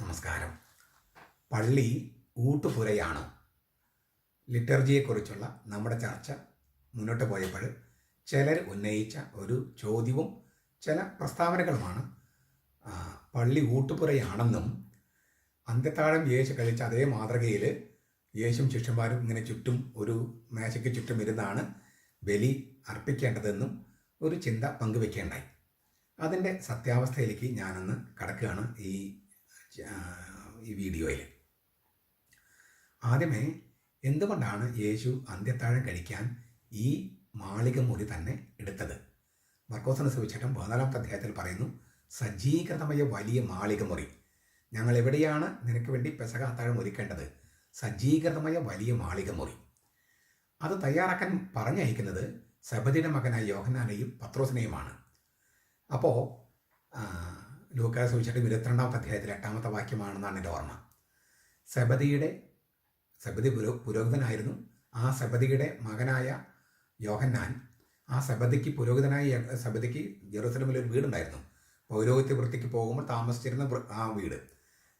നമസ്കാരം. പള്ളി ഊട്ടുപുരയാണ്. ലിറ്റർജിയെക്കുറിച്ചുള്ള നമ്മുടെ ചർച്ച മുന്നോട്ട് പോയപ്പോൾ ചിലർ ഉന്നയിച്ച ഒരു ചോദ്യവും ചില പ്രസ്താവനകളുമാണ്. പള്ളി ഊട്ടുപുരയാണെന്നും അന്ത്യത്താഴം യേശു കഴിച്ച അതേ മാതൃകയിൽ യേശും ശിഷ്യന്മാരും ഇങ്ങനെ ചുറ്റും ഒരു മേശയ്ക്ക് ചുറ്റും ഇരുന്നാണ് ബലി അർപ്പിക്കേണ്ടതെന്നും ഒരു ചിന്ത പങ്കുവെക്കേണ്ടായി. അതിന്റെ സത്യാവസ്ഥയിലേക്ക് ഞാനൊന്ന് കടക്കുകയാണ് ഈ ഈ വീഡിയോയിൽ. ആദ്യമേ എന്തുകൊണ്ടാണ് യേശു അന്ത്യത്താഴം കഴിക്കാൻ ഈ മാളിക മുറി തന്നെ എടുത്തത്? മർക്കോസന സുവിശേഷം പതിനാലാമത്തെ അധ്യായത്തിൽ പറയുന്നു സജ്ജീകൃതമായ വലിയ മാളിക മുറി. ഞങ്ങൾ എവിടെയാണ് നിനക്ക് വേണ്ടി പെസക അത്താഴം ഒരുക്കേണ്ടത്? സജ്ജീകൃതമായ വലിയ മാളിക മുറി. അത് തയ്യാറാക്കാൻ പറഞ്ഞയക്കുന്നത് സബദിയുടെ മകനായ യോഹനാനെയും പത്രോസിനെയുമാണ്. അപ്പോൾ ലൂക്കാസ് സൂചിച്ചിട്ട് ഇരുപത്തിരണ്ടാമത്തെ അധ്യായത്തിൽ എട്ടാമത്തെ വാക്യമാണെന്നാണ് എന്റെ ഓർമ്മ. സബദിയുടെ സബദി പുരോ പുരോഹിതനായിരുന്നു. ആ സബദിയുടെ മകനായ യോഹന്നാൻ ആ സബദിക്ക് പുരോഹിതനായ സബദിക്ക് ജെറൂസലമിൽ ഒരു വീടുണ്ടായിരുന്നു. പൗരോഹിത്യ വൃത്തിക്ക് പോകുമ്പോൾ താമസിച്ചിരുന്ന ആ വീട്.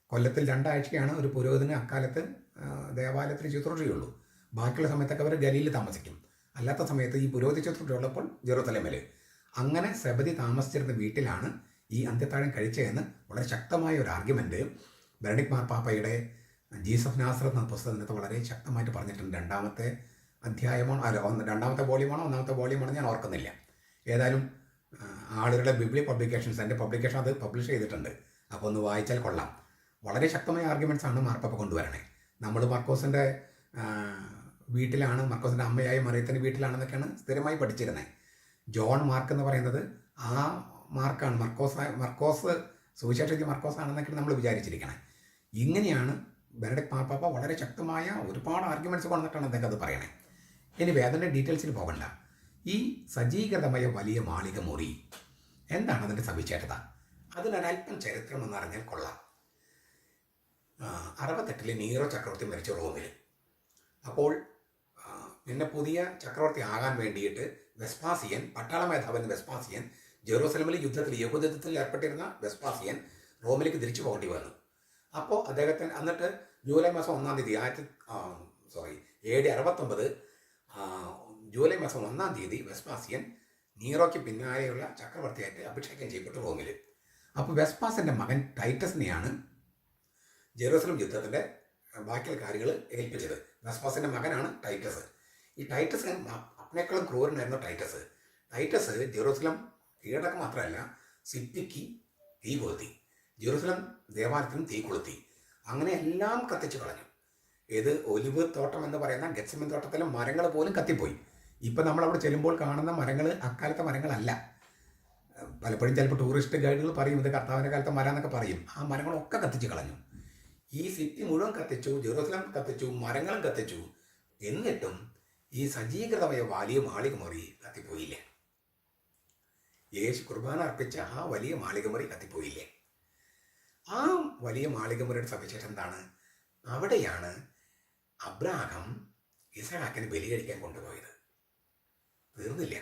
കൊല്ലത്തിൽ രണ്ടാഴ്ചയാണ് ഒരു പുരോഹിതന് അക്കാലത്ത് ദേവാലയത്തിൽ ശുശ്രൂഷയുള്ളൂ. ബാക്കിയുള്ള സമയത്തൊക്കെ അവർ ഗലിയിൽ താമസിക്കും. അല്ലാത്ത സമയത്ത് ഈ പുരോഹിത ശുശ്രൂഷ ഉള്ളപ്പോൾ ജെറൂസലേമിൽ അങ്ങനെ സബദി താമസിച്ചിരുന്ന വീട്ടിലാണ് ഈ അന്ത്യത്താഴം കഴിച്ചതെന്ന് വളരെ ശക്തമായ ഒരു ആർഗ്യുമെന്റ് ബെനഡിക് മാർപ്പാപ്പയുടെ ജീസഫ് നാസറത്ത് എന്ന പുസ്തകത്തിനകത്ത് വളരെ ശക്തമായിട്ട് പറഞ്ഞിട്ടുണ്ട്. രണ്ടാമത്തെ അധ്യായമാണോ അല്ല ഒന്ന് രണ്ടാമത്തെ വോളിയമാണോ ഒന്നാമത്തെ വോളിയമാണോ ഞാൻ ഓർക്കുന്നില്ല. ഏതായാലും ആളുകളുടെ ബിബ്ലി പബ്ലിക്കേഷൻസ് എന്റെ പബ്ലിക്കേഷൻ അത് പബ്ലിഷ് ചെയ്തിട്ടുണ്ട്. അപ്പോൾ ഒന്ന് വായിച്ചാൽ കൊള്ളാം. വളരെ ശക്തമായ ആർഗ്യുമെന്റ്സ് ആണ് മാർപ്പാപ്പ കൊണ്ടുവരണേ. നമ്മൾ മർക്കോസിന്റെ വീട്ടിലാണ് മർക്കോസിന്റെ അമ്മയായ മറിയത്തിന്റെ വീട്ടിലാണെന്നൊക്കെയാണ് സ്ഥിരമായി പഠിച്ചിരുന്നത്. ജോൺ മാർക്ക് എന്ന് പറയുന്നത് ആ മാർക്കാണ്. മർക്കോസ് മർക്കോസ് സുവിശേഷത്തിൽ മർക്കോസ് ആണെന്നൊക്കെയാണ് നമ്മൾ വിചാരിച്ചിരിക്കണേ. ഇങ്ങനെയാണ് ബെനഡിക് പാപ്പാപ്പ വളരെ ശക്തമായ ഒരുപാട് ആർഗ്യുമെന്റ്സ് കൊണ്ടിട്ടാണ് അദ്ദേഹം അത് പറയണേ. ഇനി വേദന്റെ ഡീറ്റെയിൽസിൽ പോകണ്ട. ഈ സജ്ജീകൃതമായ വലിയ മാളിക മുറി എന്താണ് അതിന്റെ സവിശേഷത? അതിനൊരല്പം ചരിത്രം എന്നറിഞ്ഞാൽ കൊള്ളാം. അറുപത്തെട്ടിൽ നീറോ ചക്രവർത്തി മരിച്ച റോമിൽ. അപ്പോൾ പിന്നെ പുതിയ ചക്രവർത്തി ആകാൻ വേണ്ടിയിട്ട് വെസ്പാസിയൻ പട്ടാള മേധാവൻ വെസ്പാസിയൻ ജെറൂസലമിൽ യുദ്ധത്തിൽ യഹൂദത്തിൽ ഏർപ്പെട്ടിരുന്ന വെസ്പാസിയൻ റോമിലേക്ക് തിരിച്ചു പോകേണ്ടി വന്നു. അപ്പോൾ അദ്ദേഹത്തിന് എന്നിട്ട് ജൂലൈ മാസം ഒന്നാം തീയതി ആയിരത്തി സോറി ഡി അറുപത്തൊമ്പത് ജൂലൈ മാസം ഒന്നാം തീയതി വെസ്പാസിയൻ നീറോയ്ക്ക് പിന്നാലെയുള്ള ചക്രവർത്തിയായിട്ട് അഭിഷേകം ചെയ്യപ്പെട്ടു റോമിൽ അപ്പോൾ വെസ്പാസിന്റെ മകൻ ടൈറ്റസിനെയാണ് ജെറൂസലം യുദ്ധത്തിന്റെ ബാക്കിയുള്ള കാര്യങ്ങൾ ഏൽപ്പിച്ചത്. വെസ്പാസിന്റെ മകനാണ് ടൈറ്റസ്. ഈ ടൈറ്റസ് അപ്പനേക്കാളും ക്രൂരനായിരുന്നു ടൈറ്റസ്. ടൈറ്റസ് ജെറൂസലം കീഴടക്കം മാത്രമല്ല സിറ്റിക്ക് തീ കൊളുത്തി. ജെറുസലം ദേവാലയത്തിനും തീ കൊളുത്തി. അങ്ങനെ എല്ലാം കത്തിച്ചു കളഞ്ഞു. ഇത് ഒലിവ് തോട്ടം എന്ന് പറയുന്ന ഗച്ചമൻ തോട്ടത്തിലെ മരങ്ങൾ പോലും കത്തിപ്പോയി. ഇപ്പം നമ്മൾ അവിടെ ചെല്ലുമ്പോൾ കാണുന്ന മരങ്ങൾ അക്കാലത്തെ മരങ്ങളല്ല. പലപ്പോഴും ചിലപ്പോൾ ടൂറിസ്റ്റ് ഗൈഡുകൾ പറയും ഇത് കർത്താവിന്റെ കാലത്തെ മരം എന്നൊക്കെ പറയും. ആ മരങ്ങളൊക്കെ കത്തിച്ചു കളഞ്ഞു. ഈ സിറ്റി മുഴുവൻ കത്തിച്ചു ജെറുസലം കത്തിച്ചു മരങ്ങളും കത്തിച്ചു. എന്നിട്ടും ഈ സജ്ജീകൃതമായ വാലിയും മാളിക മുറി കത്തിപ്പോയില്ലേ. യേശു കുർബാന അർപ്പിച്ച ആ വലിയ മാളികമുറി കത്തിപ്പോയില്ലേ? ആ വലിയ മാളികമുറിയുടെ സവിശേഷം എന്താണ്? അവിടെയാണ് അബ്രാഹം ഇസഹാക്കിന് ബലി കഴിക്കാൻ കൊണ്ടുപോയത്. തീർന്നില്ല.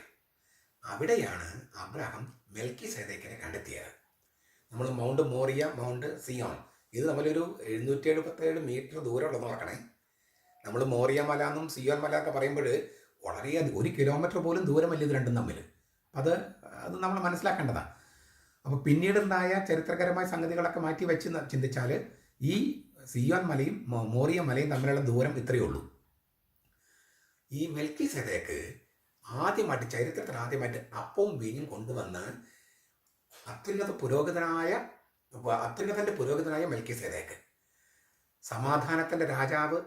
അവിടെയാണ് അബ്രാഹം മെൽക്കി സേതേക്കിനെ കണ്ടെത്തിയത്. നമ്മൾ മൗണ്ട് മോറിയ മൗണ്ട് സിയോൺ ഇത് നമ്മളൊരു എഴുന്നൂറ്റി എഴുപത്തേഴ് മീറ്റർ ദൂരമുള്ളതെന്ന് നോക്കണേ. നമ്മൾ മോറിയ മല എന്നും സിയോൻ മല ഒക്കെ പറയുമ്പോൾ വളരെയധികം ഒരു കിലോമീറ്റർ പോലും ദൂരമല്ല ഇത് രണ്ടും തമ്മിൽ. അത് അത് നമ്മൾ മനസ്സിലാക്കേണ്ടതാണ്. അപ്പോൾ പിന്നീടുണ്ടായ ചരിത്രകരമായ സംഗതികളൊക്കെ മാറ്റി വെച്ച് ചിന്തിച്ചാൽ ഈ സിയോൻ മലയും മോറിയ മലയും തമ്മിലുള്ള ദൂരം ഇത്രയേ ഉള്ളൂ. ഈ മെൽക്കി സെതേക്ക് ആദ്യമായിട്ട് ചരിത്രത്തിൽ ആദ്യമായിട്ട് അപ്പവും വീഞ്ഞും കൊണ്ടുവന്ന് അത്യുന്നത പുരോഗതനായ അത്യുന്നതന്റെ പുരോഗതനായ മെൽക്കി സെതേക്ക് സമാധാനത്തിന്റെ രാജാവ്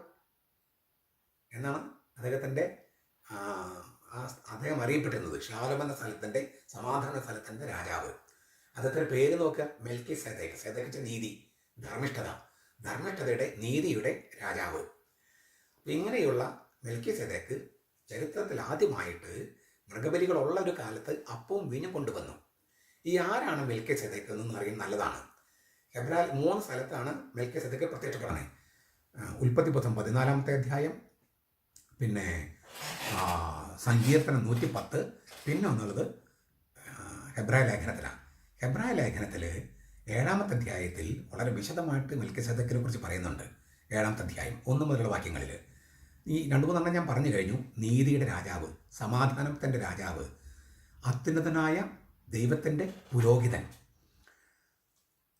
എന്നാണ് അദ്ദേഹത്തിന്റെ ആ അദ്ദേഹം അറിയപ്പെട്ടിരുന്നത് എന്ന സ്ഥലത്തിന്റെ സമാധാന സ്ഥലത്തിന്റെ രാജാവ്. അദ്ദേഹത്തിന്റെ പേര് നോക്കുക മെൽക്കി സേതയ്ക്ക്. സെതേക്ക് നീതി ധർമ്മിഷ്ഠത. ധർമ്മിഷ്ഠതയുടെ നീതിയുടെ രാജാവ്. ഇങ്ങനെയുള്ള മെൽക്കി സേതയ്ക്ക് ചരിത്രത്തിൽ ആദ്യമായിട്ട് മൃഗബലികളുള്ള ഒരു കാലത്ത് അപ്പവും വീഞ്ഞും കൊണ്ടുവന്നു. ഈ ആരാണ് മെൽക്കി സേതയ്ക്ക് എന്നൊന്നും അറിയുന്നത് നല്ലതാണ്. എബ്രാൽ മൂന്ന് സ്ഥലത്താണ് മെൽക്കി സേതയ്ക്ക് പ്രത്യക്ഷപ്പെടുന്നത് ഉൽപ്പത്തി പുസ്തകം പതിനാലാമത്തെ അധ്യായം പിന്നെ സങ്കീർത്തനം നൂറ്റി പത്ത് പിന്നെ ഒന്നുള്ളത് ഹെബ്രായ ലേഖനത്തിലാണ്. ഹെബ്രായ ലേഖനത്തിൽ ഏഴാമത്തെ അധ്യായത്തിൽ വളരെ വിശദമായിട്ട് മെൽക്കിസദക്കിനെ കുറിച്ച് പറയുന്നുണ്ട്. ഏഴാമത്തെ അധ്യായം ഒന്ന് മുതലുള്ള വാക്യങ്ങളിൽ ഈ രണ്ടു മൂന്നെണ്ണം ഞാൻ പറഞ്ഞു കഴിഞ്ഞു. നീതിയുടെ രാജാവ് സമാധാനത്തിന്റെ രാജാവ് അത്യുന്നതനായ ദൈവത്തിന്റെ പുരോഹിതൻ.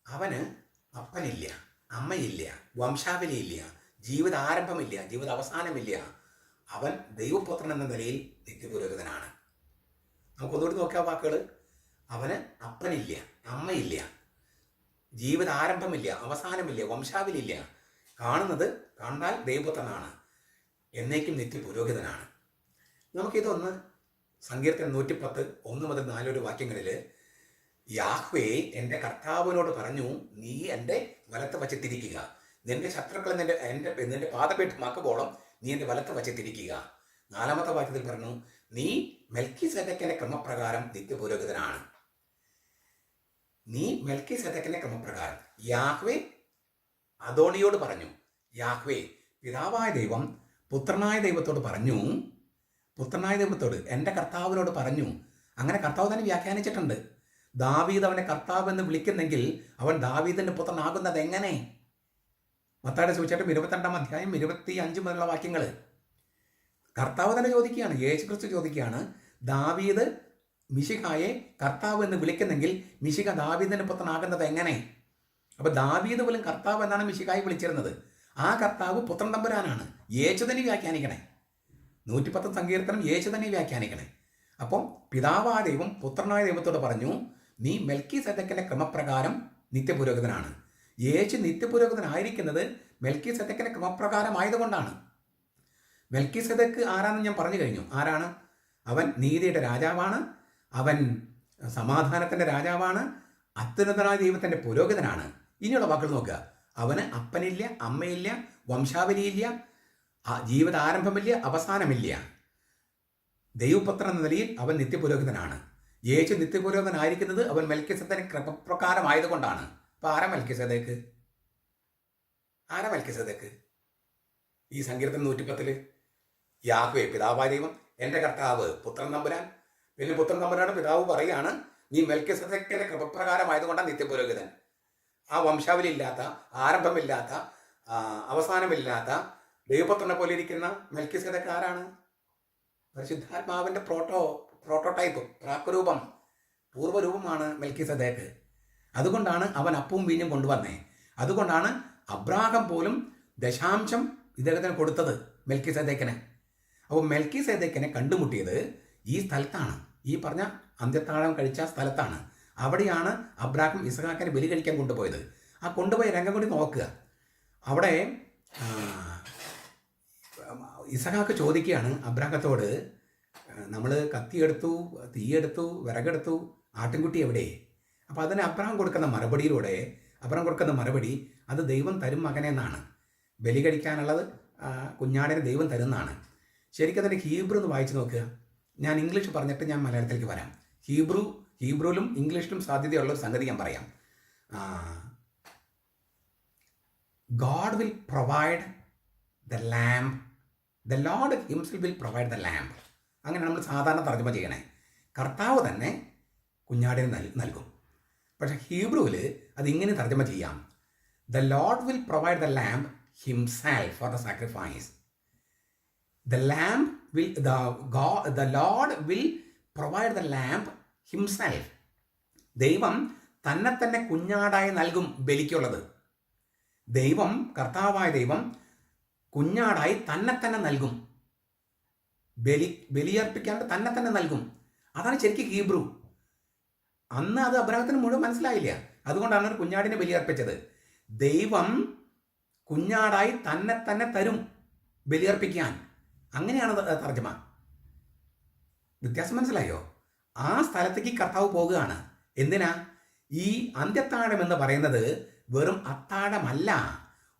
അവന് അപ്പനില്ല അമ്മയില്ല വംശാവലിയില്ല ജീവിത ആരംഭമില്ല ജീവിത അവസാനമില്ല അവൻ ദൈവപുത്രൻ എന്ന നിലയിൽ നിത്യപുരോഹിതനാണ്. നമുക്കൊന്നുകൂടി നോക്കിയ വാക്കുകൾ അവന് അപ്പനില്ല അമ്മയില്ല ജീവിതാരംഭമില്ല അവസാനമില്ല വംശാവിലില്ല കാണുന്നത് കണ്ടാൽ ദൈവപുത്രനാണ് എന്നേക്കും നിത്യപുരോഹിതനാണ്. നമുക്കിതൊന്ന് സങ്കീർത്തനം നൂറ്റിപ്പത്ത് ഒന്ന് മുതൽ നാലൊരു വാക്യങ്ങളിൽ യാഹ്വേ എന്റെ കർത്താവിനോട് പറഞ്ഞു നീ എന്റെ വലത്ത് വച്ചിട്ടിരിക്കുക. നിന്റെ ശത്രുക്കളെ നിന്റെ എന്റെ നിന്റെ പാദപീഠമാക്കുമ്പോളം നീ എന്റെ വലത്ത് വശത്തിരിക്കുക? നാലാമത്തെ വാക്യത്തിൽ പറഞ്ഞു നീ മെൽക്കി സെതക്കിന്റെ ക്രമപ്രകാരം നിത്യപുരോഹിതനാണ്. നീ മെൽക്കി സെതക്കിന്റെ ക്രമപ്രകാരം. യാഹ്വേ അതോണിയോട് പറഞ്ഞു യാഹ്വേ പിതാവായ ദൈവം പുത്രനായ ദൈവത്തോട് പറഞ്ഞു പുത്രനായ ദൈവത്തോട് എന്റെ കർത്താവിനോട് പറഞ്ഞു. അങ്ങനെ കർത്താവ് തന്നെ വ്യാഖ്യാനിച്ചിട്ടുണ്ട്. ദാവീദ് അവനെ കർത്താവ് എന്ന് വിളിക്കുന്നെങ്കിൽ അവൻ ദാവീദിന്റെ പുത്രനാകുന്നത് എങ്ങനെ? മത്തായുടെ സൂചിച്ചായിട്ടും ഇരുപത്തിരണ്ടാം അധ്യായം ഇരുപത്തി അഞ്ച് മുതലുള്ള വാക്യങ്ങൾ കർത്താവ് തന്നെ ചോദിക്കുകയാണ് യേശു ക്രിസ്തു ചോദിക്കുകയാണ് ദാവീദ് മിശിഹായെ കർത്താവ് എന്ന് വിളിക്കുന്നെങ്കിൽ മിശിഹ ദാവീദിന്റെ പുത്രനാകുന്നത് എങ്ങനെ? അപ്പൊ ദാവീദ് പോലും കർത്താവ് എന്നാണ് മിശിഹായി വിളിച്ചിരുന്നത്. ആ കർത്താവ് പുത്രൻ തമ്പുരാനാണ്. യേശു തന്നെ വ്യാഖ്യാനിക്കണേ. നൂറ്റിപ്പത്ത് സങ്കീർത്തനം യേശു തന്നെ വ്യാഖ്യാനിക്കണേ. അപ്പം പിതാവായ ദൈവം പുത്രനായ ദൈവത്തോട് പറഞ്ഞു നീ മെൽക്കി സദക്കിന്റെ ക്രമപ്രകാരം നിത്യപുരോഹിതനാണ്. യേശു നിത്യപുരോഗതനായിരിക്കുന്നത് മെൽക്കി സെതക്കിന്റെ ക്രമപ്രകാരമായതുകൊണ്ടാണ് മെൽക്കി സെതക്ക് ആരാണെന്ന് ഞാൻ പറഞ്ഞു കഴിഞ്ഞു. ആരാണ്? അവൻ നീതിയുടെ രാജാവാണ്. അവൻ സമാധാനത്തിന്റെ രാജാവാണ്. അത്യുന്നതനായ ദൈവത്തിന്റെ പുരോഗതനാണ് ഇനിയുള്ള വാക്കുകൾ നോക്കുക. അവന് അപ്പനില്ല അമ്മയില്ല വംശാവലിയില്ല ജീവിത ആരംഭമില്ല അവസാനമില്ല. ദൈവപുത്രൻ എന്ന നിലയിൽ അവൻ നിത്യപുരോഹിതനാണ്. യേശു നിത്യപുരോഹിതനായിരിക്കുന്നത് അവൻ മെൽക്കിസത്തിന് ക്രമപ്രകാരമായതുകൊണ്ടാണ് അപ്പൊ ആരാ മെൽക്കിസതേക്ക് ആരാ മെൽക്കിസതേക്ക് ഈ സങ്കീർത്തനം നൂറ്റിപ്പത്തിൽ യാഹ്വേ പിതാവായ ദൈവം എന്റെ കർത്താവ് പുത്രൻ നമ്പുരാൻ പിന്നെ പുത്രൻ തമ്പുരാണ് പിതാവ് പറയാണ് നീ മെൽക്കിസതക്കിന്റെ കൃപപ്രകാരമായതുകൊണ്ടാണ് നിത്യപുരോഹിതൻ. ആ വംശാവലി ഇല്ലാത്ത ആരംഭമില്ലാത്ത അവസാനമില്ലാത്ത ദൈവപുത്രനെ പോലെ ഇരിക്കുന്ന മെൽക്കിസതക്ക് ആരാണ്? പരിശുദ്ധാത്മാവിന്റെ പ്രോട്ടോ പ്രോട്ടോടൈപ്പ് പ്രാക്രൂപം പൂർവരൂപമാണ് മെൽക്കി സദേക്ക് അതുകൊണ്ടാണ് അവൻ അപ്പവും വീഞ്ഞും കൊണ്ടുവന്നേ. അതുകൊണ്ടാണ് അബ്രാഹം പോലും ദശാംശം ഇദ്ദേഹത്തിന് കൊടുത്തത് മെൽക്കി സേദേക്കനെ അപ്പോൾ മെൽക്കി സേദേക്കനെ കണ്ടുമുട്ടിയത് ഈ സ്ഥലത്താണ്. ഈ പറഞ്ഞ അന്ത്യത്താഴം കഴിച്ച സ്ഥലത്താണ്. അവിടെയാണ് അബ്രാഹം ഇസഹാക്കിനെ ബലി കഴിക്കാൻ കൊണ്ടുപോയത്. ആ കൊണ്ടുപോയ രംഗം കൂടി നോക്കുക. അവിടെ ഇസഹാക്ക് ചോദിക്കുകയാണ് അബ്രാഹത്തോട് നമ്മൾ കത്തിയെടുത്തു തീയെടുത്തു വിറകെടുത്തു ആട്ടിൻകുട്ടി എവിടെ അപ്പോൾ അതിന് അബ്രഹാം കൊടുക്കുന്ന മറുപടിയിലൂടെ അബ്രഹാം കൊടുക്കുന്ന മറുപടി അത് ദൈവം തരും മകനെന്നാണ്. ബലി കഴിക്കാനുള്ളത് കുഞ്ഞാടിനെ ദൈവം തരുന്നതാണ്. ശരിക്കും അതിന്റെ ഹീബ്രു എന്ന് വായിച്ചു നോക്കുക. ഞാൻ ഇംഗ്ലീഷ് പറഞ്ഞിട്ട് ഞാൻ മലയാളത്തിലേക്ക് വരാം. ഹീബ്രു ഹീബ്രുവിലും ഇംഗ്ലീഷിലും സാധ്യതയുള്ള ഒരു സംഗതി ഞാൻ പറയാം. God will provide the lamb the Lord himself will provide the lamb അങ്ങനെ നമ്മൾ സാധാരണ തർജമ ചെയ്യണേ. കർത്താവ് തന്നെ കുഞ്ഞാടിന് നൽ നൽകും. പക്ഷെ ഹീബ്രുവിൽ അതിങ്ങനെ തർജമ ചെയ്യാം. The Lord will provide the lamb himself for the sacrifice the lamb will the go the Lord will provide the lamb himself ദൈവം തന്നെ തന്നെ കുഞ്ഞാടായി നൽകും ബലിക്കുള്ളത്. ദൈവം കർത്താവായ ദൈവം കുഞ്ഞാടായി തന്നെ തന്നെ നൽകും. ബലി ബലിയർപ്പിക്കാണ്ട് തന്നെ തന്നെ നൽകും. അതാണ് ശരിക്കും ഹീബ്രു. അന്ന് അത് അബ്രഹത്തിന് മുഴുവൻ മനസ്സിലായില്ല. അതുകൊണ്ടാണ് ഒരു കുഞ്ഞാടിനെ ബലിയർപ്പിച്ചത്. ദൈവം കുഞ്ഞാടായി തന്നെ തന്നെ തരും ബലിയർപ്പിക്കാൻ. അങ്ങനെയാണ് തർജമ. വ്യത്യാസം മനസ്സിലായോ? ആ സ്ഥലത്തേക്ക് കർത്താവ് പോകുകയാണ്. എന്തിനാ? ഈ അന്ത്യത്താഴം എന്ന് പറയുന്നത് വെറും അത്താഴമല്ല.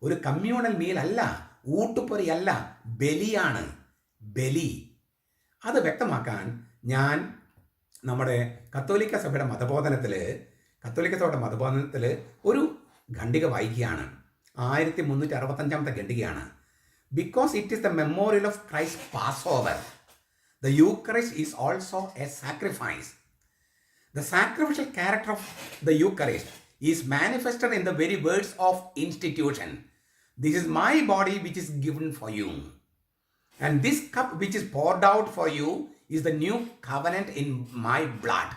ഒരു കമ്മ്യൂണൽ മീലല്ല. ഊട്ടുപൊരിയല്ല ബലിയാണ്. ബലി. അത് വ്യക്തമാക്കാൻ ഞാൻ നമ്മുടെ കത്തോലിക്ക സഭയുടെ മതബോധനത്തിൽ കത്തോലിക്ക സഭയുടെ മതബോധനത്തിൽ ഒരു ഖണ്ഡിക വായിക്കുകയാണ്. ആയിരത്തി മുന്നൂറ്റി അറുപത്തഞ്ചാമത്തെ ഖണ്ഡികയാണ്. Because it is the memorial of Christ Passover the Eucharist is also a sacrifice the sacrificial character of the Eucharist is manifested in the very words of institution this is my body which is given for you and this cup which is poured out for you is the new covenant in my blood.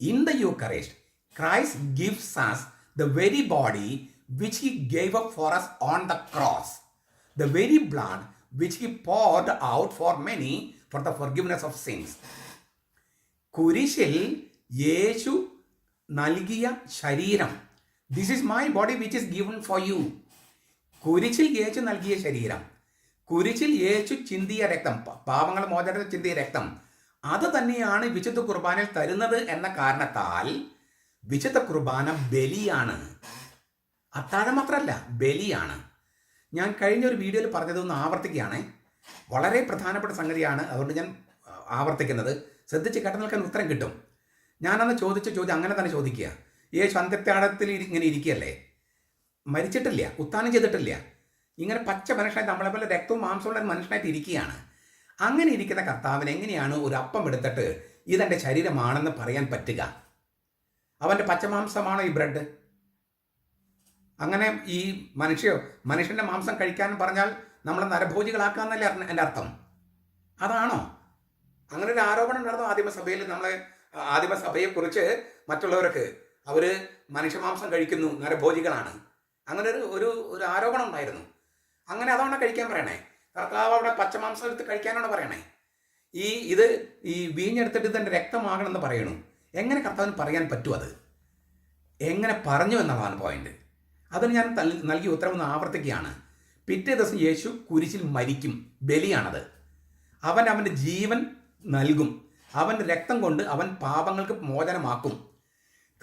In the Eucharist, Christ gives us the very body which he gave up for us on the cross, the very blood which he poured out for many for the forgiveness of sins. കുരിശിൽ യേശു നൽകിയ ശരീരം this is my body which is given for you കുരിശിൽ യേശു നൽകിയ ശരീരം കുരിശിൽ യേശു ചിന്തിയ രക്തം പാവങ്ങൾ മോചനത്തിൽ ചിന്തിയ രക്തം അത് തന്നെയാണ് വിശുദ്ധ കുർബാനയിൽ തരുന്നത് എന്ന കാരണത്താൽ വിശുദ്ധ കുർബാന ബലിയാണ്. അത്താഴം മാത്രമല്ല ബലിയാണ്. ഞാൻ കഴിഞ്ഞ ഒരു വീഡിയോയിൽ പറഞ്ഞതൊന്ന് ആവർത്തിക്കുകയാണ്. വളരെ പ്രധാനപ്പെട്ട സംഗതിയാണ് അതുകൊണ്ട് ഞാൻ ആവർത്തിക്കുന്നത്. ശ്രദ്ധിച്ച് കേട്ട നിൽക്കാൻ ഉത്തരം കിട്ടും. ഞാനന്ന് ചോദിച്ച ചോദ്യം അങ്ങനെ തന്നെ ചോദിക്കുക. യേശു അന്ത്യത്താഴത്തിൽ ഇരി- ഇങ്ങനെ ഇരിക്കുകയല്ലേ? മരിച്ചിട്ടില്ല ഉത്താനം ചെയ്തിട്ടില്ല. ഇങ്ങനെ പച്ച മനുഷ്യനായി നമ്മളെ പോലെ രക്തവും മാംസമുള്ള ഒരു മനുഷ്യനായിട്ട് ഇരിക്കുകയാണ്. അങ്ങനെ ഇരിക്കുന്ന കർത്താവിന് എങ്ങനെയാണ് ഒരു അപ്പം എടുത്തിട്ട് ഇതെന്റെ ശരീരമാണെന്ന് പറയാൻ പറ്റുക? അവന്റെ പച്ചമാംസമാണോ ഈ ബ്രെഡ്? അങ്ങനെ ഈ മനുഷ്യ മനുഷ്യന്റെ മാംസം കഴിക്കാൻ പറഞ്ഞാൽ നമ്മളെ നരഭോജികളാക്കാന്നല്ലേ എന്റെ അർത്ഥം. അതാണോ? അങ്ങനെ ഒരു ആരോപണം നടന്നു ആദിമസഭയിൽ നമ്മളെ ആദിമസഭയെക്കുറിച്ച് മറ്റുള്ളവർക്ക്. അവർ മനുഷ്യമാംസം കഴിക്കുന്നു നരഭോജികളാണ്. അങ്ങനെ ഒരു ഒരു ആരോപണം ഉണ്ടായിരുന്നു. അങ്ങനെ അതാണ് കഴിക്കാൻ പറയണേ? കർത്താവ് അവിടെ പച്ചമാംസം എടുത്ത് കഴിക്കാനാണ് പറയണേ? ഈ ഇത് ഈ വീഞ്ഞെടുത്തിട്ട് തന്നെ രക്തമാകണമെന്ന് പറയണു. എങ്ങനെ കർത്താവിന് പറയാൻ പറ്റും അത്? എങ്ങനെ പറഞ്ഞു എന്നുള്ളതാണ് പോയിന്റ് അതിന് ഞാൻ നൽകിയ ഉത്തരം ഒന്ന് ആവർത്തിക്കുകയാണ്. പിറ്റേ ദിവസം യേശു കുരിശിൽ മരിക്കും. ബലിയാണത്. അവൻ അവന്റെ ജീവൻ നൽകും. അവന്റെ രക്തം കൊണ്ട് അവൻ പാപങ്ങൾക്ക് മോചനമാക്കും.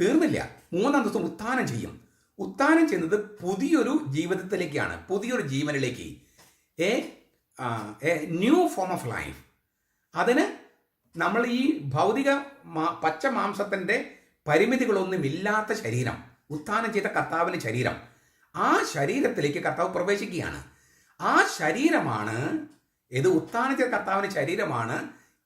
തീർന്നില്ല. മൂന്നാം ദിവസം ഉത്ഥാനം ചെയ്യും. ഉത്ഥാനം ചെയ്യുന്നത് പുതിയൊരു ജീവിതത്തിലേക്കാണ് പുതിയൊരു ജീവനിലേക്ക്. A a new form of life അതിന് നമ്മൾ ഈ ഭൗതിക പച്ച മാംസത്തിന്റെ പരിമിതികളൊന്നുമില്ലാത്ത ശരീരം ഉത്ഥാനം ചെയ്ത കർത്താവിന്റെ ശരീരം ആ ശരീരത്തിലേക്ക് കർത്താവ് പ്രവേശിക്കുകയാണ്. ആ ശരീരമാണ് ഇത് ഉത്ഥാനം ചെയ്ത കർത്താവിന്റെ ശരീരമാണ്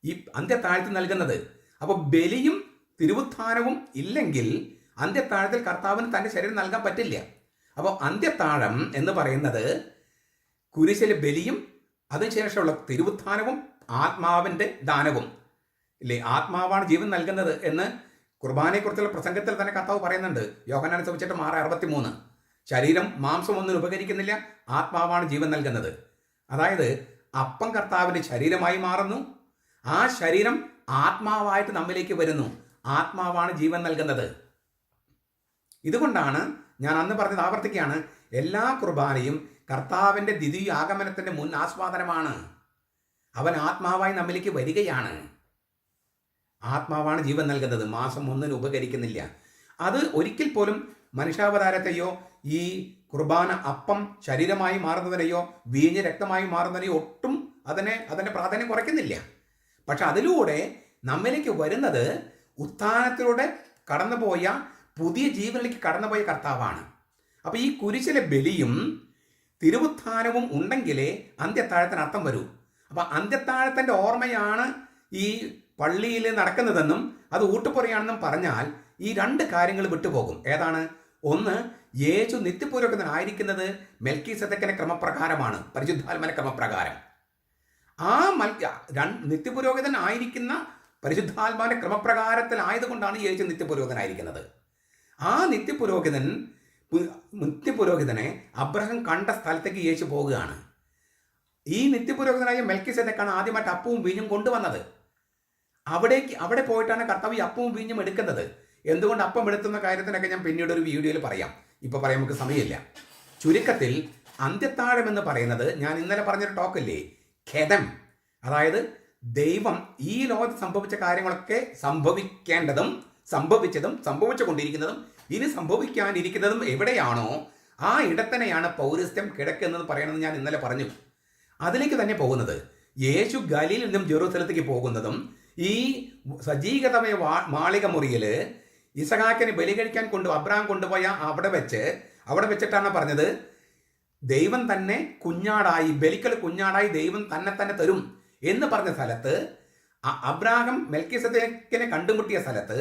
ഈ അന്ത്യത്താഴ്ത്തി നൽകുന്നത്. അപ്പോൾ ബലിയും തിരുവുത്ഥാനവും ഇല്ലെങ്കിൽ അന്ത്യത്താഴത്തിൽ കർത്താവിന് തന്റെ ശരീരം നൽകാൻ പറ്റില്ല. അപ്പോൾ അന്ത്യത്താഴം എന്ന് പറയുന്നത് കുരിശിലെ ബലിയും അതിനുശേഷമുള്ള തിരുവുത്ഥാനവും ആത്മാവിന്റെ ദാനവും. ഇല്ലേ? ആത്മാവാണ് ജീവൻ നൽകുന്നത് എന്ന് കുർബാനയെക്കുറിച്ചുള്ള പ്രസംഗത്തിൽ തന്നെ കർത്താവ് പറയുന്നുണ്ട്. യോഹനാനെ സംബന്ധിച്ചിട്ട് മാറ അറുപത്തി മൂന്ന് ശരീരം മാംസം ഒന്നും ഉപകരിക്കുന്നില്ല ആത്മാവാണ് ജീവൻ നൽകുന്നത്. അതായത് അപ്പം കർത്താവിന്റെ ശരീരമായി മാറുന്നു. ആ ശരീരം ആത്മാവായിട്ട് നമ്മിലേക്ക് വരുന്നു. ആത്മാവാണ് ജീവൻ നൽകുന്നത്. ഇതുകൊണ്ടാണ് ഞാൻ അന്ന് പറഞ്ഞത് ആവർത്തിക്കുകയാണ് എല്ലാ കുർബാനയും കർത്താവിന്റെ ദ്വിതീയ ആഗമനത്തിന്റെ മുൻ ആസ്വാദനമാണ്. അവൻ ആത്മാവായി നമ്മിലേക്ക് വരികയാണ്. ആത്മാവാണ് ജീവൻ നൽകുന്നത് മാസം ഒന്നിന് ഉപകരിക്കുന്നില്ല. അത് ഒരിക്കൽ പോലും മനുഷ്യാവതാരത്തെയോ ഈ കുർബാന അപ്പം ശരീരമായി മാറുന്നതിനെയോ വീഞ്ഞ് രക്തമായി മാറുന്നതിനെയോ ഒട്ടും അതിനെ അതിന്റെ പ്രാധാന്യം കുറയ്ക്കുന്നില്ല. പക്ഷെ അതിലൂടെ നമ്മിലേക്ക് വരുന്നത് ഉത്ഥാനത്തിലൂടെ കടന്നുപോയ പുതിയ ജീവനിലേക്ക് കടന്നുപോയ കർത്താവാണ്. അപ്പോൾ ഈ കുരിശിലെ ബലിയും തിരുവുത്ഥാനവും ഉണ്ടെങ്കിലേ അന്ത്യത്താഴത്തിന് അർത്ഥം വരൂ. അപ്പോൾ അന്ത്യത്താഴത്തിന്റെ ഓർമ്മയാണ് ഈ പള്ളിയിൽ നടക്കുന്നതെന്നും അത് ഊട്ടുപുറയാണെന്നും പറഞ്ഞാൽ ഈ രണ്ട് കാര്യങ്ങൾ വിട്ടുപോകും. ഏതാണ്? ഒന്ന് യേശു നിത്യപൂർവകനായിരിക്കുന്നത് മെൽക്കി സദക്കിന്റെ ക്രമപ്രകാരമാണ് പരിശുദ്ധാത്മന ക്രമപ്രകാരം. ആ മൽ നിത്യപുരോഹിതൻ ആയിരിക്കുന്ന പരിശുദ്ധാത്മാവിന്റെ ക്രമപ്രകാരത്തിലായതുകൊണ്ടാണ് യേശു നിത്യപുരോഹിതനായിരിക്കുന്നത് ആ നിത്യപുരോഹിതൻ നിത്യപുരോഹിതനെ അബ്രഹം കണ്ട സ്ഥലത്തേക്ക് യേശു പോവുകയാണ്. ഈ നിത്യപുരോഹിതനായ മെൽക്കിസെദക്കാണ് ആദ്യമായിട്ട് അപ്പവും വീഞ്ഞും കൊണ്ടുവന്നത്. അവിടേക്ക് അവിടെ പോയിട്ടാണ് കർത്താവ് ഈ അപ്പവും വീഞ്ഞും എടുക്കുന്നത്. എന്തുകൊണ്ട് അപ്പം എടുത്തുന്ന കാര്യത്തിനൊക്കെ ഞാൻ പിന്നീട് ഒരു വീഡിയോയിൽ പറയാം. ഇപ്പോൾ പറയാൻ നമുക്ക് സമയമില്ല. ചുരുക്കത്തിൽ അന്ത്യത്താഴം എന്ന് പറയുന്നത് ഞാൻ ഇന്നലെ പറഞ്ഞൊരു ടോക്കല്ലേ ഖേദം. അതായത് ദൈവം ഈ ലോകത്ത് സംഭവിച്ച കാര്യങ്ങളൊക്കെ സംഭവിക്കേണ്ടതും സംഭവിച്ചതും സംഭവിച്ചുകൊണ്ടിരിക്കുന്നതും ഇനി സംഭവിക്കാനിരിക്കുന്നതും എവിടെയാണോ ആ ഇടത്തനെയാണ് പൗരസ്ത്യം കിടക്കുന്നത് പറയണമെന്ന് ഞാൻ ഇന്നലെ പറഞ്ഞു. അതിലേക്ക് തന്നെ പോകുന്നത്. യേശു ഗലിയിൽ നിന്നും ജെറൂസലത്തേക്ക് പോകുന്നതും ഈ സജീകതമായ വാ- മാളിക മുറിയിൽ ഇസഹാക്കിനെ ബലി കഴിക്കാൻ കൊണ്ട് അബ്രാം കൊണ്ടുപോയ അവിടെ വെച്ച് അവിടെ വെച്ചിട്ടാണ് പറഞ്ഞത് ദൈവം തന്നെ കുഞ്ഞാടായി ബലിക്കൽ കുഞ്ഞാടായി ദൈവം തന്നെ തന്നെ തരും എന്ന് പറഞ്ഞ സ്ഥലത്ത് അബ്രാഹം മെൽക്കിസദേക്കിനെ കണ്ടുമുട്ടിയ സ്ഥലത്ത്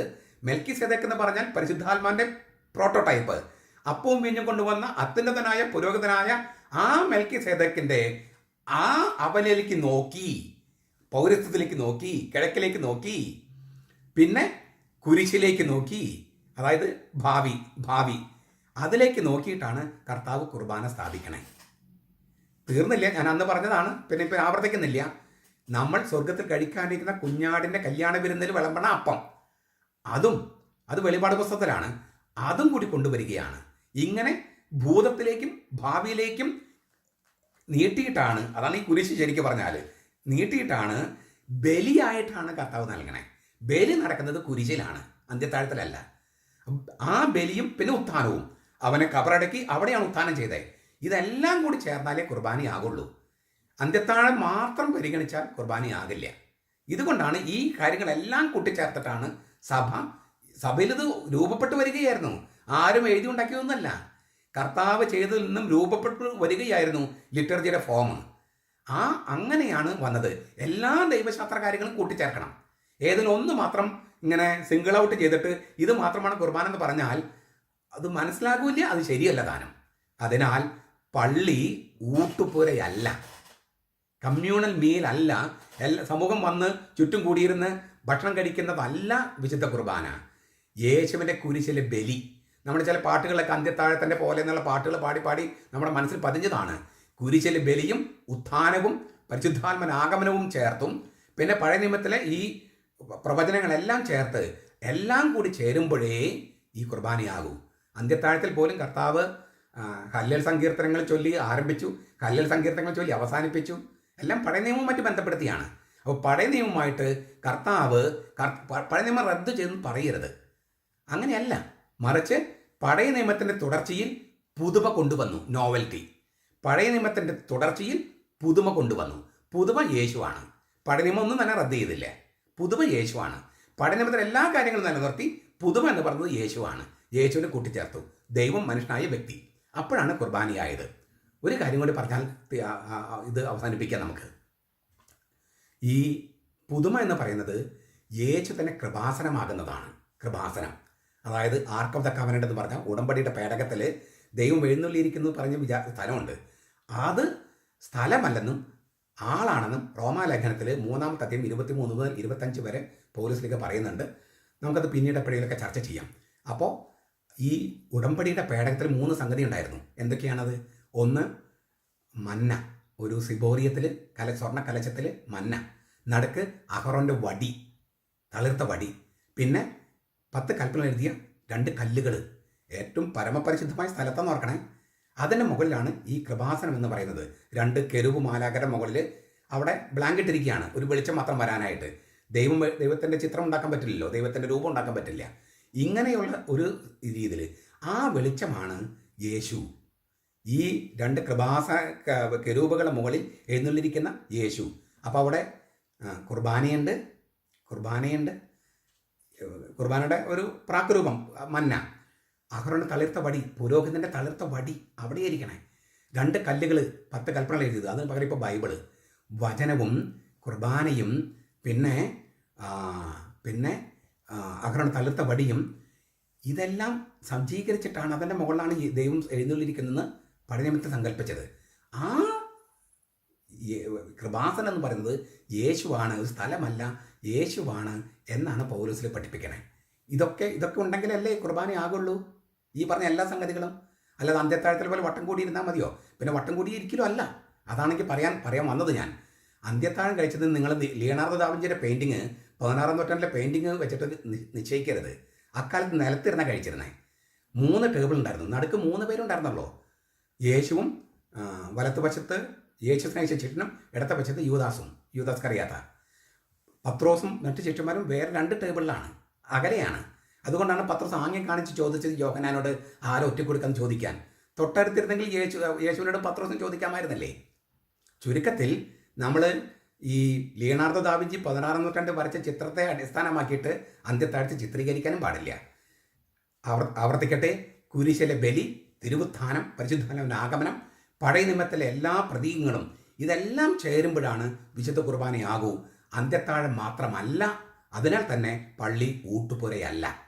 മെൽക്കി സെതക് എന്ന് പറഞ്ഞാൽ പരിശുദ്ധാത്മാന്റെ പ്രോട്ടോടൈപ്പ് അപ്പവും വീഞ്ഞും കൊണ്ടുവന്ന അത്യുന്നതനായ പുരോഹിതനായ ആ മെൽക്കി സേതക്കിന്റെ ആ അവനിലേക്ക് നോക്കി പൗരത്വത്തിലേക്ക് നോക്കി കിഴക്കിലേക്ക് നോക്കി പിന്നെ കുരിശിലേക്ക് നോക്കി അതായത് ഭാവി ഭാവി. അതിലേക്ക് നോക്കിയിട്ടാണ് കർത്താവ് കുർബാന സ്ഥാപിക്കണേ. തീർന്നില്ല. ഞാൻ അന്ന് പറഞ്ഞതാണ് പിന്നെ ഇപ്പം ആവർത്തിക്കുന്നില്ല. നമ്മൾ സ്വർഗത്തിൽ കഴിക്കാനിരിക്കുന്ന കുഞ്ഞാടിന്റെ കല്യാണ വിരുന്നിൽ വിളമ്പണ അപ്പം. അതും അത് വെളിപാട് പുസ്തകത്തിലാണ്. അതും കൂടി കൊണ്ടുവരികയാണ്. ഇങ്ങനെ ഭൂതത്തിലേക്കും ഭാവിയിലേക്കും നീട്ടിയിട്ടാണ് അതാണ് ഈ കുരിശ് ശരിക്കും പറഞ്ഞാൽ നീട്ടിയിട്ടാണ് ബലിയായിട്ടാണ് കർത്താവ് നൽകണേ. ബലി നടക്കുന്നത് കുരിശിലാണ് അന്ത്യത്താഴത്തിലല്ല. ആ ബലിയും പിന്നെ ഉത്ഥാനവും അവനെ കബറടക്കി അവിടെയാണ് ഉത്ഥാനം ചെയ്തത് ഇതെല്ലാം കൂടി ചേർന്നാലേ കുർബാനയാകുള്ളൂ അന്ത്യത്താഴം മാത്രം പരിഗണിച്ചാൽ കുർബാനയാകില്ല. ഇതുകൊണ്ടാണ് ഈ കാര്യങ്ങളെല്ലാം കൂട്ടിച്ചേർത്തിട്ടാണ് സഭ സഭയിൽ ഇത് രൂപപ്പെട്ടു വരികയായിരുന്നു. ആരും എഴുതി ഉണ്ടാക്കിയതൊന്നുമല്ല. കർത്താവ് ചെയ്തതിൽ നിന്നും രൂപപ്പെട്ടു വരികയായിരുന്നു ലിറ്റർജിയുടെ ഫോം ആ അങ്ങനെയാണ് വന്നത്. എല്ലാ ദൈവശാസ്ത്ര കാര്യങ്ങളും കൂട്ടിച്ചേർക്കണം ഏതിലൊന്ന് മാത്രം ഇങ്ങനെ സിംഗിൾ ഔട്ട് ചെയ്തിട്ട് ഇത് മാത്രമാണ് കുർബാന എന്ന് പറഞ്ഞാൽ അത് മനസ്സിലാകൂല്ല അത് ശരിയല്ല ദാനം അതിനാൽ പള്ളി ഊട്ടുപുരയല്ല കമ്മ്യൂണൽ മീൽ അല്ല. എല്ലാ സമൂഹം വന്ന് ചുറ്റും കൂടിയിരുന്ന് ഭക്ഷണം കഴിക്കുന്നതല്ല വിശുദ്ധ കുർബാന. യേശുവിന്റെ കുരിശിലെ ബലി. നമ്മൾ ചില പാട്ടുകളൊക്കെ അന്ത്യത്താഴത്തിന്റെ പോലെ എന്നുള്ള പാട്ടുകൾ പാടി പാടി നമ്മുടെ മനസ്സിൽ പതിഞ്ഞതാണ്. കുരിശിലെ ബലിയും ഉത്ഥാനവും പരിശുദ്ധാത്മനാഗമനവും ചേർത്തും പിന്നെ പഴയ നിയമത്തിലെ ഈ പ്രവചനങ്ങളെല്ലാം ചേർത്ത് എല്ലാം കൂടി ചേരുമ്പോഴേ ഈ കുർബാനയാകൂ. അന്ത്യത്താഴത്തിൽ പോലും കർത്താവ് കല്ലൽ സങ്കീർത്തനങ്ങൾ ചൊല്ലി ആരംഭിച്ചു. ഹല്ലൽ സങ്കീർത്തനങ്ങൾ ചൊല്ലി അവസാനിപ്പിച്ചു. എല്ലാം പഴയ നിയമവും മറ്റ് ബന്ധപ്പെടുത്തിയാണ്. അപ്പോൾ പഴയ നിയമമായിട്ട് കർത്താവ് പഴയ നിയമം റദ്ദ് ചെയ്തെന്ന് പറയരുത്. അങ്ങനെയല്ല. മറിച്ച് പഴയ നിയമത്തിന്റെ തുടർച്ചയിൽ പുതുമ കൊണ്ടുവന്നു നോവൽറ്റി പഴയ നിയമത്തിന്റെ തുടർച്ചയിൽ പുതുമ കൊണ്ടുവന്നു. പുതുമ യേശുവാണ്. പഴയ നിയമം ഒന്നും തന്നെ റദ്ദ് ചെയ്തില്ല. പുതുമ യേശുവാണ്. പഴയ നിയമത്തിലെ എല്ലാ കാര്യങ്ങളും നിലനിർത്തി പുതുമ എന്ന് പറയുന്നത് യേശുവാണ്. യേശുവിനെ കൂട്ടിച്ചേർത്തു. ദൈവം മനുഷ്യനായ വ്യക്തി. അപ്പോഴാണ് കുർബാനയായത്. ഒരു കാര്യം കൂടി പറഞ്ഞാൽ ഇത് അവസാനിപ്പിക്കാം നമുക്ക്. ഈ പുതുമ എന്ന് പറയുന്നത് യേശു തന്നെ കൃപാസനമാകുന്നതാണ്. കൃപാസനം. അതായത് ആർക്കം എന്ന് പറഞ്ഞാൽ ഉടമ്പടിയുടെ പേടകത്തിൽ ദൈവം എഴുന്നള്ളിയിരിക്കുന്നു പറഞ്ഞ വിചാ സ്ഥലമുണ്ട്. അത് സ്ഥലമല്ലെന്നും ആളാണെന്നും റോമാലേഖനത്തിൽ മൂന്നാമത്തെ അധ്യയം ഇരുപത്തി മൂന്ന് മുതൽ ഇരുപത്തഞ്ച് വരെ പോലീസിലേക്ക് പറയുന്നുണ്ട്. നമുക്കത് പിന്നീട് എപ്പോഴെങ്കിലൊക്കെ ചർച്ച ചെയ്യാം. അപ്പോൾ ഈ ഉടമ്പടിയുടെ പേടകത്തിൽ മൂന്ന് സംഗതി ഉണ്ടായിരുന്നു. എന്തൊക്കെയാണത്? ഒന്ന് മന്ന. ഒരു സിബോറിയത്തിൽ കല സ്വർണ കലശത്തിൽ മന്ന. നടുക്ക് അഹറോന്റെ വടി തളിർത്ത വടി. പിന്നെ പത്ത് കൽപ്പന എഴുതിയ രണ്ട് കല്ലുകൾ ഏറ്റവും പരമപരിശുദ്ധമായ സ്ഥലത്തെന്ന് ഓർക്കണേ. അതിന്റെ മുകളിലാണ് ഈ കൃപാസനം എന്ന് പറയുന്നത്. രണ്ട് കെരുവ് മാലാകരുടെ മുകളിൽ അവിടെ ബ്ലാങ്കറ്റ് ഇരിക്കുകയാണ് ഒരു വെളിച്ചം മാത്രം വരാനായിട്ട്. ദൈവം ദൈവത്തിന്റെ ചിത്രം ഉണ്ടാക്കാൻ പറ്റില്ലല്ലോ. ദൈവത്തിന്റെ രൂപം ഉണ്ടാക്കാൻ പറ്റില്ല. ഇങ്ങനെയുള്ള ഒരു രീതിയിൽ ആ വെളിച്ചമാണ് യേശു ഈ രണ്ട് കൃപാസ കെരൂപുകളുടെ മുകളിൽ എഴുന്നള്ളിരിക്കുന്ന യേശു. അപ്പോൾ അവിടെ കുർബാനയുണ്ട്. കുർബാനയുണ്ട്. കുർബാനയുടെ ഒരു പ്രാക്രൂപം മന്ന. അഹ്റോന്റെ തളിർത്ത വടി പുരോഹിതന്റെ തളിർത്ത വടി അവിടെ ഇരിക്കണേ രണ്ട് കല്ലുകൾ പത്ത് കൽപ്പനകൾ എഴുതിയത്. അതിന് പകരം ഇപ്പോൾ ബൈബിൾ. വചനവും കുർബാനയും പിന്നെ പിന്നെ അഹ്റോന്റെ തളിർത്ത വടിയും ഇതെല്ലാം സജ്ജീകരിച്ചിട്ടാണ് അതിന്റെ മുകളിലാണ് ദൈവം എഴുന്നള്ളിരിക്കുന്നതെന്ന് പഴയ നിമിത്തം സങ്കല്പിച്ചത് ആ കൃപാസനം എന്ന് പറയുന്നത് യേശുവാണ് ഒരു സ്ഥലമല്ല യേശുവാണ് എന്നാണ് പൗലോസിൽ പഠിപ്പിക്കണേ. ഇതൊക്കെ ഇതൊക്കെ ഉണ്ടെങ്കിലല്ലേ കുർബാനയാകുള്ളൂ ഈ പറഞ്ഞ എല്ലാ സംഗതികളും? അല്ലാതെ അന്ത്യത്താഴത്തിൽ പോലെ വട്ടം കൂടി ഇരുന്നാൽ മതിയോ? പിന്നെ വട്ടം കൂടി ഇരിക്കലും അല്ല. അതാണെങ്കിൽ പറയാൻ പറയാൻ വന്നത് ഞാൻ. അന്ത്യത്താഴം കഴിച്ചത് നിങ്ങൾ ലിയനാർഡോ ദാവിഞ്ചിയുടെ പെയിന്റിങ് പതിനാറാം നൂറ്റാണ്ടിലെ പെയിന്റിങ് വെച്ചിട്ട് നിശ്ചയിക്കരുത്. അക്കാലത്ത് നിലത്തിരുന്ന കഴിച്ചിരുന്നേ. മൂന്ന് ടേബിൾ ഉണ്ടായിരുന്നു. നടുക്ക് മൂന്ന് പേരുണ്ടായിരുന്നല്ലോ യേശുവും വലത്തുവശത്ത് യേശു സ്നേഹിച്ച ചിട്ടനും ഇടത്ത വശത്ത് യൂദാസും. യൂദാസ് കറിയാത്ത പത്രോസും മറ്റു ശിഷ്യന്മാരും വേറെ രണ്ട് ടേബിളിലാണ്. അകലെയാണ്. അതുകൊണ്ടാണ് പത്രോസ് ആംഗ്യം കാണിച്ച് ചോദിച്ചത് യോഹനാനോട് ആരോ ഒറ്റക്കൊടുക്കാൻ ചോദിക്കാൻ. തൊട്ടടുത്തിരുന്നെങ്കിൽ യേശു യേശുവിനോട് പത്രോസും ചോദിക്കാമായിരുന്നല്ലേ? ചുരുക്കത്തിൽ നമ്മൾ ഈ ലിയനാർഡോ ദാവിഞ്ചി പതിനാറാം നൂറ്റാണ്ട് വരച്ച ചിത്രത്തെ അടിസ്ഥാനമാക്കിയിട്ട് അന്ത്യത്താഴ്ച ചിത്രീകരിക്കാനും പാടില്ല. ആവർ ആവർത്തിക്കട്ടെ. കുരിശിലെ ബലി തിരുവുത്ഥാനം പരിശുദ്ധാനം ആഗമനം പഴയ നിയമത്തിലെ എല്ലാ പ്രതീകങ്ങളും ഇതെല്ലാം ചേരുമ്പോഴാണ് വിശുദ്ധ കുർബാനയാകൂ. അന്ത്യത്താഴം മാത്രമല്ല അതിനാൽ തന്നെ പള്ളി ഊട്ടുപുരയല്ല.